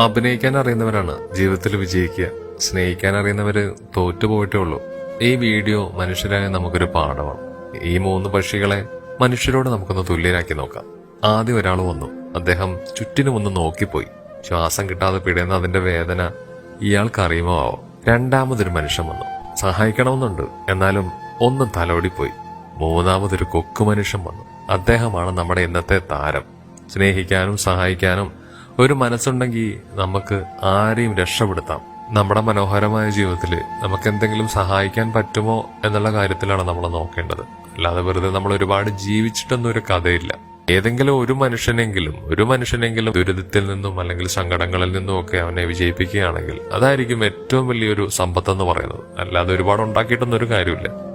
അഭിനയിക്കാൻ അറിയുന്നവരാണ് ജീവിതത്തിൽ വിജയിക്കുക. സ്നേഹിക്കാൻ അറിയുന്നവര് തോറ്റുപോയിട്ടേ ഉള്ളൂ. ഈ വീഡിയോ മനുഷ്യരായ നമുക്കൊരു പാഠമാണ്. ഈ മൂന്ന് പക്ഷികളെ മനുഷ്യരോട് നമുക്കൊന്ന് തുല്യരാക്കി നോക്കാം. ആദ്യം ഒരാൾ വന്നു. അദ്ദേഹം ചുറ്റിനും ഒന്ന് നോക്കിപ്പോയി. ശ്വാസം കിട്ടാതെ പിടയുന്ന അതിന്റെ വേദന ഇയാൾക്ക് അറിയുമോ? ആവോ? രണ്ടാമതൊരു മനുഷ്യൻ വന്നു. സഹായിക്കണമെന്നുണ്ട്. എന്നാലും ഒന്ന് തലോടിപ്പോയി. മൂന്നാമതൊരു കൊക്കു മനുഷ്യൻ വന്നു. അദ്ദേഹമാണ് നമ്മുടെ ഇന്നത്തെ താരം. സ്നേഹിക്കാനും സഹായിക്കാനും ഒരു മനസ്സുണ്ടെങ്കിൽ നമുക്ക് ആരെയും രക്ഷപ്പെടുത്താം. നമ്മുടെ മനോഹരമായ ജീവിതത്തിൽ നമുക്ക് എന്തെങ്കിലും സഹായിക്കാൻ പറ്റുമോ എന്നുള്ള കാര്യത്തിലാണ് നമ്മൾ നോക്കേണ്ടത്. അല്ലാതെ വെറുതെ നമ്മൾ ഒരുപാട് ജീവിച്ചിട്ടൊന്നും ഒരു കഥയില്ല. ഏതെങ്കിലും ഒരു മനുഷ്യനെങ്കിലും ഒരു മനുഷ്യനെങ്കിലും ദുരിതത്തിൽ നിന്നും അല്ലെങ്കിൽ സങ്കടങ്ങളിൽ നിന്നും ഒക്കെ അവനെ വിജയിപ്പിക്കുകയാണെങ്കിൽ അതായിരിക്കും ഏറ്റവും വലിയൊരു സമ്പത്ത് എന്ന് പറയുന്നത്. അല്ലാതെ ഒരുപാട് ഉണ്ടാക്കിയിട്ടൊന്നും ഒരു കാര്യമില്ല.